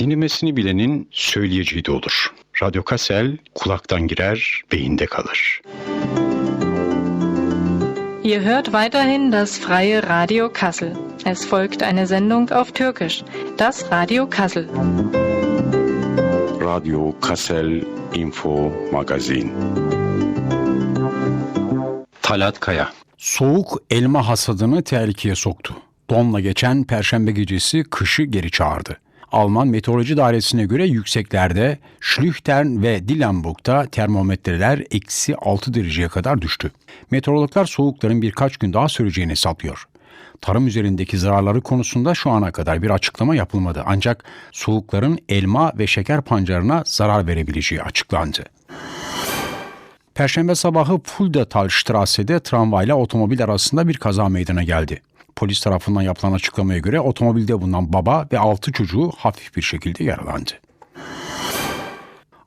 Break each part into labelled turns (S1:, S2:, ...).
S1: Dinlemesini bilenin söyleyeceği de olur. Radyo Kassel kulaktan girer, beyinde kalır.
S2: Ihr hört weiterhin das freie Radio Kassel. Es folgt eine Sendung auf Türkisch, das Radio Kassel.
S1: Radyo Kassel Info Magazin. Talat Kaya
S3: Soğuk elma hasadını tehlikeye soktu. Donla geçen perşembe gecesi kışı geri çağırdı. Alman Meteoroloji Dairesi'ne göre yükseklerde Schlüchtern ve Dillenburg'da termometreler eksi 6 dereceye kadar düştü. Meteorologlar soğukların birkaç gün daha süreceğini hesaplıyor. Tarım üzerindeki zararları konusunda şu ana kadar bir açıklama yapılmadı ancak soğukların elma ve şeker pancarına zarar verebileceği açıklandı. Perşembe sabahı Fuldatal Strasse'de tramvayla otomobil arasında bir kaza meydana geldi. Polis tarafından yapılan açıklamaya göre otomobilde bulunan baba ve 6 çocuğu hafif bir şekilde yaralandı.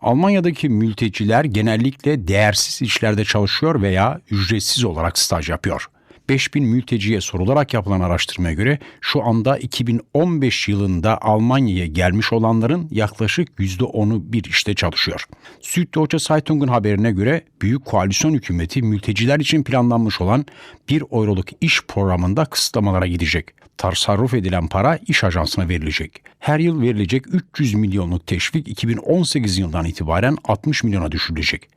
S3: Almanya'daki mülteciler genellikle değersiz işlerde çalışıyor veya ücretsiz olarak staj yapıyor. 5000 mülteciye sorularak yapılan araştırmaya göre şu anda 2015 yılında Almanya'ya gelmiş olanların yaklaşık %10'u bir işte çalışıyor. Süddeutsche Zeitung'un haberine göre Büyük Koalisyon hükümeti mülteciler için planlanmış olan 1 euroluk iş programında kısıtlamalara gidecek. Tasarruf edilen para iş ajansına verilecek. Her yıl verilecek 300 milyonluk teşvik 2018 yılından itibaren 60 milyona düşürülecek.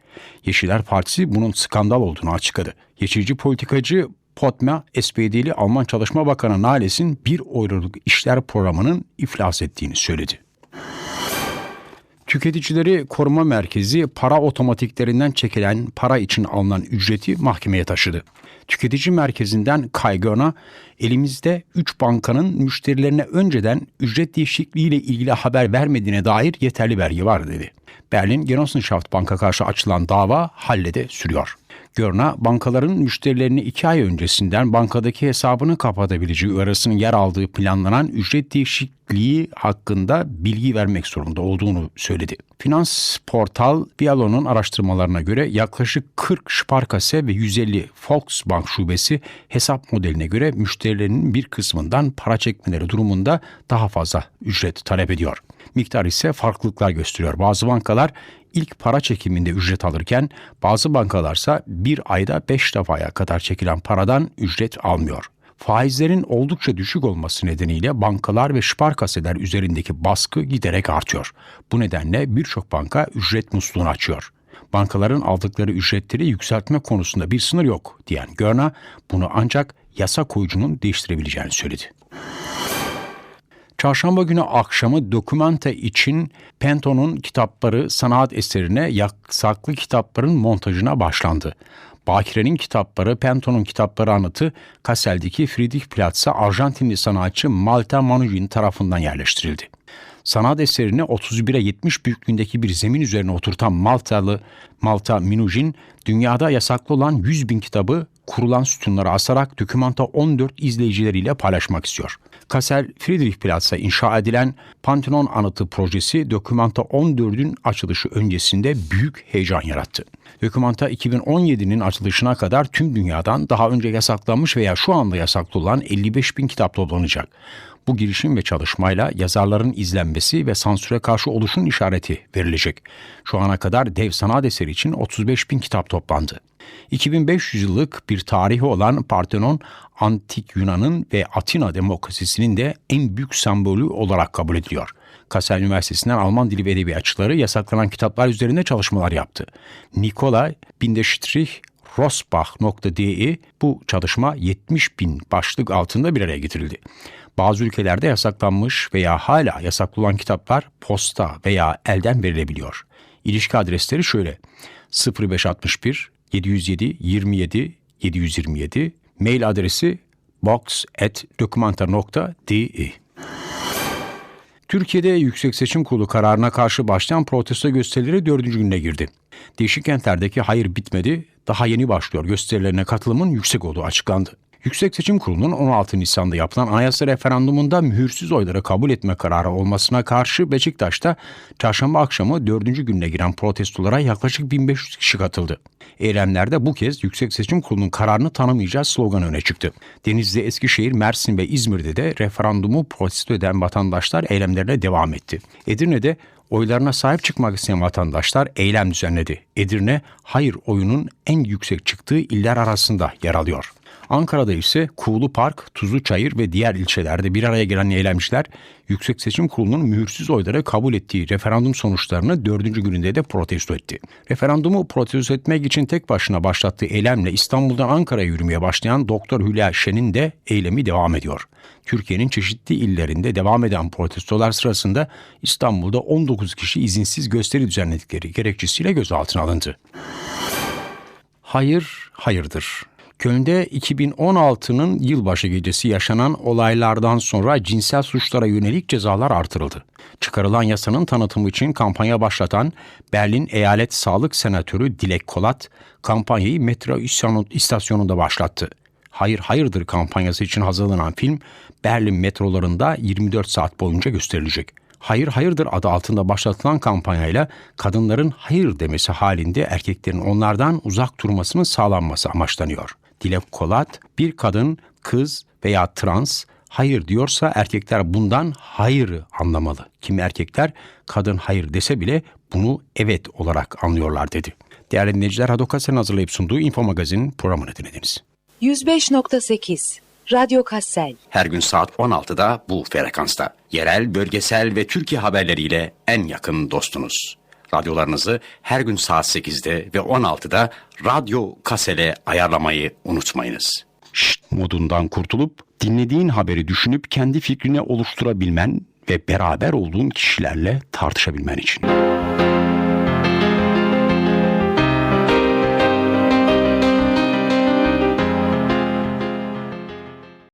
S3: Yeşiller Partisi bunun skandal olduğunu açıkladı. Geçici politikacı Potma, SPD'li Alman Çalışma Bakanı Nales'in 1 euroluk işler programının iflas ettiğini söyledi. Tüketicileri Koruma Merkezi para otomatiklerinden çekilen para için alınan ücreti mahkemeye taşıdı. Tüketici merkezinden Kaygona elimizde 3 bankanın müşterilerine önceden ücret değişikliğiyle ilgili haber vermediğine dair yeterli vergi var dedi. Berlin Genossenschaft Banka karşı açılan dava hallede sürüyor. Görna, bankaların müşterilerini iki ay öncesinden bankadaki hesabını kapatabileceği uyarısının yer aldığı planlanan ücret değişikliği hakkında bilgi vermek zorunda olduğunu söyledi. Finans portal Bialo'nun araştırmalarına göre yaklaşık 40 Sparkasse ve 150 Volksbank şubesi hesap modeline göre müşterilerinin bir kısmından para çekmeleri durumunda daha fazla ücret talep ediyor. Miktar ise farklılıklar gösteriyor. Bazı bankalar ilk para çekiminde ücret alırken bazı bankalarsa bir ayda 5 defaya kadar çekilen paradan ücret almıyor. Faizlerin oldukça düşük olması nedeniyle bankalar ve şparkaseler üzerindeki baskı giderek artıyor. Bu nedenle birçok banka ücret musluğunu açıyor. Bankaların aldıkları ücretleri yükseltme konusunda bir sınır yok diyen Görna bunu ancak yasa koyucunun değiştirebileceğini söyledi. Çarşamba günü akşamı dokümante için Penton'un kitapları sanat eserine yasaklı kitapların montajına başlandı. Bakire'nin kitapları, Penton'un kitapları anıtı Kassel'deki Friedrich Platz'a Arjantinli sanatçı Malta Manujin tarafından yerleştirildi. Sanat eserini 31'e 70 büyüklüğündeki bir zemin üzerine oturtan Maltalı Malta Minujin, dünyada yasaklı olan 100 bin kitabı kurulan sütunlara asarak Dokümanta 14 izleyicileriyle paylaşmak istiyor. Kassel Friedrichplatz'a inşa edilen Pantheon Anıtı projesi Dokümanta 14'ün açılışı öncesinde büyük heyecan yarattı. Dokümanta 2017'nin açılışına kadar tüm dünyadan daha önce yasaklanmış veya şu anda yasaklı olan 55 bin kitap toplanacak. Bu girişim ve çalışmayla yazarların izlenmesi ve sansüre karşı oluşun işareti verilecek. Şu ana kadar dev sanat eseri için 35 bin kitap toplandı. 2500 yıllık bir tarihi olan Parthenon, Antik Yunan'ın ve Atina demokrasisinin de en büyük sembolü olarak kabul ediliyor. Kassel Üniversitesi'nden Alman dili ve edebiyatçıları yasaklanan kitaplar üzerinde çalışmalar yaptı. Nikolay Bindestrich Rosbach.de bu çalışma 70 bin başlık altında bir araya getirildi. Bazı ülkelerde yasaklanmış veya hala yasaklı olan kitaplar posta veya elden verilebiliyor. İlişki adresleri şöyle 0561 707 27 727 mail adresi box@documentar.de Türkiye'de Yüksek Seçim Kurulu kararına karşı başlayan protesto gösterileri dördüncü gününe girdi. Değişik kentlerdeki hayır bitmedi, daha yeni başlıyor gösterilerine katılımın yüksek olduğu açıklandı. Yüksek Seçim Kurulu'nun 16 Nisan'da yapılan anayasa referandumunda mühürsüz oyları kabul etme kararı olmasına karşı Beşiktaş'ta çarşamba akşamı dördüncü gününe giren protestolara yaklaşık 1500 kişi katıldı. Eylemlerde bu kez Yüksek Seçim Kurulu'nun kararını tanımayacağız sloganı öne çıktı. Denizli, Eskişehir, Mersin ve İzmir'de de referandumu protesto eden vatandaşlar eylemlerine devam etti. Edirne'de oylarına sahip çıkmak isteyen vatandaşlar eylem düzenledi. Edirne, hayır oyunun en yüksek çıktığı iller arasında yer alıyor. Ankara'da ise Kuğulu Park, Tuzluçayır ve diğer ilçelerde bir araya gelen eylemciler Yüksek Seçim Kurulu'nun mühürsüz oyları kabul ettiği referandum sonuçlarını dördüncü gününde de protesto etti. Referandumu protesto etmek için tek başına başlattığı eylemle İstanbul'dan Ankara'ya yürümeye başlayan Doktor Hülya Şen'in de eylemi devam ediyor. Türkiye'nin çeşitli illerinde devam eden protestolar sırasında İstanbul'da 19 kişi izinsiz gösteri düzenledikleri gerekçesiyle gözaltına alındı. Hayır, hayırdır. Köln'de 2016'nın yılbaşı gecesi yaşanan olaylardan sonra cinsel suçlara yönelik cezalar artırıldı. Çıkarılan yasanın tanıtımı için kampanya başlatan Berlin Eyalet Sağlık Senatörü Dilek Kolat, kampanyayı metro istasyon- istasyonunda başlattı. Hayır Hayırdır kampanyası için hazırlanan film Berlin metrolarında 24 saat boyunca gösterilecek. Hayır Hayırdır adı altında başlatılan kampanyayla kadınların hayır demesi halinde erkeklerin onlardan uzak durmasının sağlanması amaçlanıyor. Dilek Kolat, bir kadın, kız veya trans hayır diyorsa erkekler bundan hayırı anlamalı. Kimi erkekler kadın hayır dese bile bunu evet olarak anlıyorlar dedi. Değerli dinleyiciler Hadokas'ın hazırlayıp sunduğu Info Magazin programını dinlediniz.
S4: 105.8 Radyo Kassel
S3: Her gün saat 16'da bu frekansta. Yerel, bölgesel ve Türkiye haberleriyle en yakın dostunuz. Radyolarınızı her gün saat 8'de ve 16'da Radyo Kasel'e ayarlamayı unutmayınız. Şşt modundan kurtulup dinlediğin haberi düşünüp kendi fikrini oluşturabilmen ve beraber olduğun kişilerle tartışabilmen için.